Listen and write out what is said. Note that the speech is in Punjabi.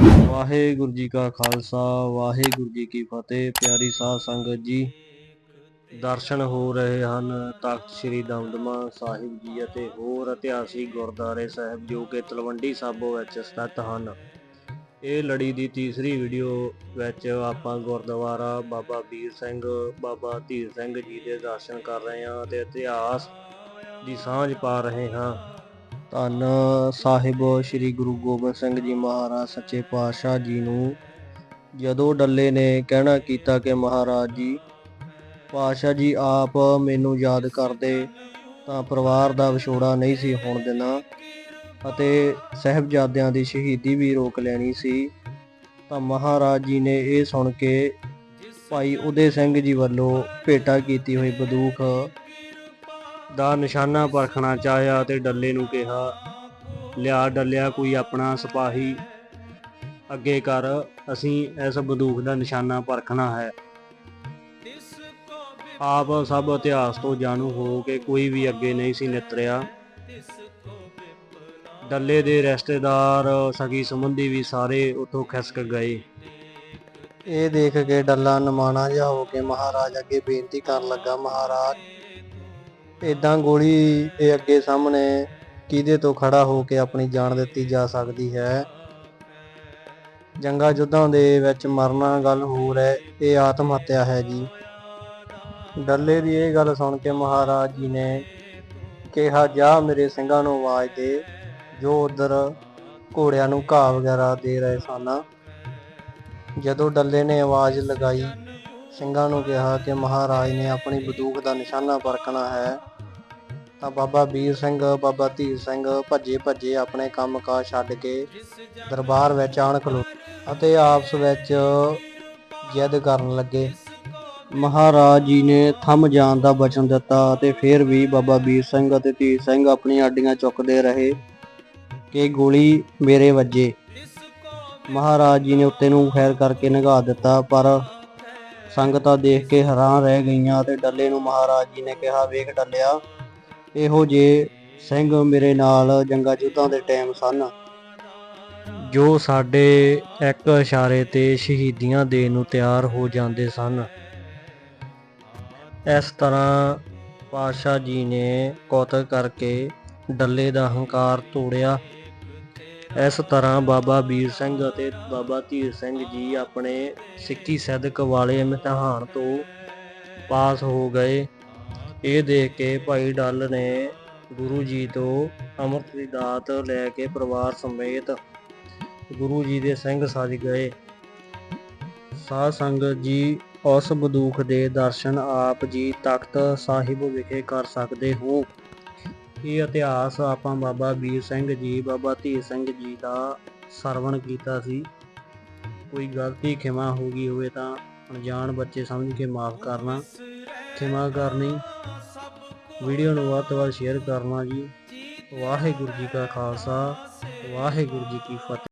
ਵਾਹਿਗੁਰੂ ਜੀ ਕਾ ਖਾਲਸਾ, ਵਾਹਿਗੁਰੂ ਜੀ ਕੀ ਫਤਿਹ। ਪਿਆਰੀ ਸਾਧ ਸੰਗਤ ਜੀ, ਦਰਸ਼ਨ ਹੋ ਰਹੇ ਹਨ ਤਖਤ ਸ੍ਰੀ ਦਮਦਮਾ ਸਾਹਿਬ ਜੀ ਅਤੇ ਹੋਰ ਇਤਿਹਾਸਿਕ ਗੁਰਦੁਆਰੇ ਸਾਹਿਬ ਜੋ ਕਿ ਤਲਵੰਡੀ ਸਾਬੋ ਵਿੱਚ ਸਥਿਤ ਹਨ। ਇਹ ਲੜੀ ਦੀ ਤੀਸਰੀ ਵੀਡੀਓ ਵਿੱਚ ਆਪਾਂ ਗੁਰਦੁਆਰਾ ਬਾਬਾ ਵੀਰ ਸਿੰਘ, ਬਾਬਾ ਧੀਰ ਸਿੰਘ ਜੀ ਦੇ ਦਰਸ਼ਨ ਕਰ ਰਹੇ ਹਾਂ ਤੇ ਇਤਿਹਾਸ ਦੀ ਸਾਂਝ ਪਾ ਰਹੇ ਹਾਂ। ਧੰਨ ਸਾਹਿਬ ਸ੍ਰੀ ਗੁਰੂ ਗੋਬਿੰਦ ਸਿੰਘ ਜੀ ਮਹਾਰਾਜ ਸੱਚੇ ਪਾਤਸ਼ਾਹ ਜੀ ਨੂੰ। ਜਦੋਂ ਡੱਲੇ ਨੇ ਕਹਿਣਾ ਕੀਤਾ ਕਿ ਮਹਾਰਾਜ ਜੀ, ਪਾਤਸ਼ਾਹ ਜੀ ਆਪ ਮੈਨੂੰ ਯਾਦ ਕਰਦੇ ਤਾਂ ਪਰਿਵਾਰ ਦਾ ਵਿਛੋੜਾ ਨਹੀਂ ਸੀ ਹੋਣ ਦੇਣਾ ਅਤੇ ਸਹਿਬਜ਼ਾਦਿਆਂ ਦੀ ਸ਼ਹੀਦੀ ਵੀ ਰੋਕ ਲੈਣੀ ਸੀ। ਤਾਂ ਮਹਾਰਾਜ ਜੀ ਨੇ ਇਹ ਸੁਣ ਕੇ ਭਾਈ ਉਦੇ ਸਿੰਘ ਜੀ ਵੱਲੋਂ ਭੇਟਾ ਕੀਤੀ ਹੋਈ ਬੰਦੂਕ ਦਾ ਨਿਸ਼ਾਨਾ ਪਰਖਣਾ ਚਾਹਿਆ ਤੇ ਡੱਲੇ ਨੂੰ ਕਿਹਾ, ਲਿਆ ਡੱਲਿਆ ਕੋਈ ਆਪਣਾ ਸਿਪਾਹੀ ਅੱਗੇ ਕਰ, ਅਸੀਂ ਇਸ ਬੰਦੂਕ ਦਾ ਨਿਸ਼ਾਨਾ ਪਰਖਣਾ ਹੈ। ਆਪ ਸਭ ਇਤਿਹਾਸ ਤੋਂ ਜਾਣੂ ਹੋ ਕੇ ਕੋਈ ਵੀ ਅੱਗੇ ਨਹੀਂ ਸੀ ਨਿਤਰਿਆ। ਡੱਲੇ ਦੇ ਰਿਸ਼ਤੇਦਾਰ ਸਗੀ ਸੰਬੰਧੀ ਵੀ ਸਾਰੇ ਉੱਥੋਂ ਖਿਸਕ ਗਏ। ਇਹ ਦੇਖ ਕੇ ਡੱਲਾ ਨਮਾਣਾ ਜਿਹਾ ਹੋ ਕੇ ਮਹਾਰਾਜ ਅੱਗੇ ਬੇਨਤੀ ਕਰਨ ਲੱਗਾ, ਮਹਾਰਾਜ ਇਦਾਂ ਗੋਲੀ ਦੇ ਅੱਗੇ ਸਾਹਮਣੇ ਕਿਹਦੇ ਤੋਂ ਖੜਾ ਹੋ ਕੇ ਆਪਣੀ ਜਾਨ ਦਿੱਤੀ ਜਾ ਸਕਦੀ ਹੈ? ਜੰਗਾ ਯੁੱਧਾਂ ਦੇ ਵਿੱਚ ਮਰਨਾ ਗੱਲ ਹੋਰ ਹੈ, ਇਹ ਆਤਮ ਹੱਤਿਆ ਹੈ ਜੀ। ਡੱਲੇ ਦੀ ਇਹ ਗੱਲ ਸੁਣ ਕੇ ਮਹਾਰਾਜ ਜੀ ਨੇ ਕਿਹਾ, ਜਾ ਮੇਰੇ ਸਿੰਘਾਂ ਨੂੰ ਆਵਾਜ਼ ਦੇ, ਜੋ ਉਧਰ ਘੋੜਿਆਂ ਨੂੰ ਘਾਹ ਵਗੈਰਾ ਦੇ ਰਹੇ ਸਨ। ਜਦੋਂ ਡੱਲੇ ਨੇ ਆਵਾਜ਼ ਲਗਾਈ ਸਿੰਘਾਂ ਨੂੰ ਕਿਹਾ ਕਿ ਮਹਾਰਾਜ ਨੇ ਆਪਣੀ ਬੰਦੂਕ ਦਾ ਨਿਸ਼ਾਨਾ ਪਰਖਣਾ ਹੈ। ਤਾਂ ਬਾਬਾ ਵੀਰ ਸਿੰਘ, ਬਾਬਾ ਧੀਰ ਸਿੰਘ ਭੱਜੇ ਭੱਜੇ ਆਪਣੇ ਕੰਮਕਾਜ ਛੱਡ ਕੇ ਦਰਬਾਰ ਵਿੱਚ ਆਣ ਖਲੋ ਅਤੇ ਆਪਸ ਵਿੱਚ ਜਿੱਦ ਕਰਨ ਲੱਗੇ। ਮਹਾਰਾਜ ਜੀ ਨੇ ਥੰਮ ਜਾਣ ਦਾ ਬਚਨ ਦਿੱਤਾ ਅਤੇ ਫਿਰ ਵੀ ਬਾਬਾ ਵੀਰ ਸਿੰਘ ਅਤੇ ਧੀਰ ਸਿੰਘ ਆਪਣੀਆਂ ਅੱਡੀਆਂ ਚੁੱਕਦੇ ਰਹੇ ਕਿ ਗੋਲੀ ਮੇਰੇ ਵੱਜੇ। ਮਹਾਰਾਜ ਜੀ ਨੇ ਉੱਤੇ ਨੂੰ ਖੈਰ ਕਰਕੇ ਨਗਾ ਦਿੱਤਾ, ਪਰ ਸੰਗਤਾਂ ਦੇਖ ਕੇ ਹੈਰਾਨ ਰਹਿ ਗਈਆਂ ਤੇ ਡੱਲੇ ਨੂੰ ਮਹਾਰਾਜ ਜੀ ਨੇ ਕਿਹਾ, ਵੇਖ ਡੱਲਿਆ, ਇਹੋ ਜੇ ਸਿੰਘ ਮੇਰੇ ਨਾਲ ਜੰਗਾ ਯੁੱਧਾਂ ਦੇ ਟਾਈਮ ਸਨ। ਜੋ ਸਾਡੇ ਇੱਕ ਇਸ਼ਾਰੇ ਤੇ ਸ਼ਹੀਦੀਆਂ ਦੇਣ ਨੂੰ ਤਿਆਰ ਹੋ ਜਾਂਦੇ ਸਨ। ਇਸ ਤਰ੍ਹਾਂ ਪਾਤਸ਼ਾਹ ਜੀ ਨੇ ਕੌਤਕ ਕਰਕੇ ਡੱਲੇ ਦਾ ਹੰਕਾਰ ਤੋੜਿਆ। ਇਸ ਤਰ੍ਹਾਂ ਬਾਬਾ ਵੀਰ ਸਿੰਘ ਅਤੇ ਬਾਬਾ ਧੀਰ ਸਿੰਘ ਜੀ ਆਪਣੇ ਸਿੱਖੀ ਸਦਕ ਵਾਲੇ ਇਮਤਿਹਾਨ ਤੋਂ ਪਾਸ ਹੋ ਗਏ। ਇਹ ਦੇਖ ਕੇ ਭਾਈ ਡੱਲ ਨੇ ਗੁਰੂ ਜੀ ਤੋਂ ਅੰਮ੍ਰਿਤ ਦੀ ਦਾਤ ਲੈ ਕੇ ਪਰਿਵਾਰ ਸਮੇਤ ਗੁਰੂ ਜੀ ਦੇ ਸਿੰਘ ਸਜ ਗਏ। ਸਾਧ ਸੰਗਤ ਜੀ ਉਸ ਬਦੂਖ ਦੇ ਦਰਸ਼ਨ ਆਪ ਜੀ ਤਖਤ ਸਾਹਿਬ ਵਿਖੇ ਕਰ ਸਕਦੇ ਹੋ। ਇਹ ਇਤਿਹਾਸ ਆਪਾਂ ਬਾਬਾ ਵੀਰ ਸਿੰਘ ਜੀ, ਬਾਬਾ ਧੀਰ ਸਿੰਘ ਜੀ ਦਾ ਸਰਵਣ ਕੀਤਾ ਸੀ। ਕੋਈ ਗਲਤੀ ਖਿਮਾ ਹੋ ਗਈ ਹੋਵੇ ਤਾਂ ਅਣਜਾਣ ਬੱਚੇ ਸਮਝ ਕੇ ਮਾਫ ਕਰਨਾ। ਖਿਮਾ ਕਰਨੀ। ਵੀਡੀਓ ਨੂੰ ਵੱਧ ਤੋਂ ਵੱਧ ਸ਼ੇਅਰ ਕਰਨਾ ਜੀ। ਵਾਹਿਗੁਰੂ ਜੀ ਕਾ ਖਾਲਸਾ, ਵਾਹਿਗੁਰੂ ਜੀ ਕੀ ਫਤਿਹ।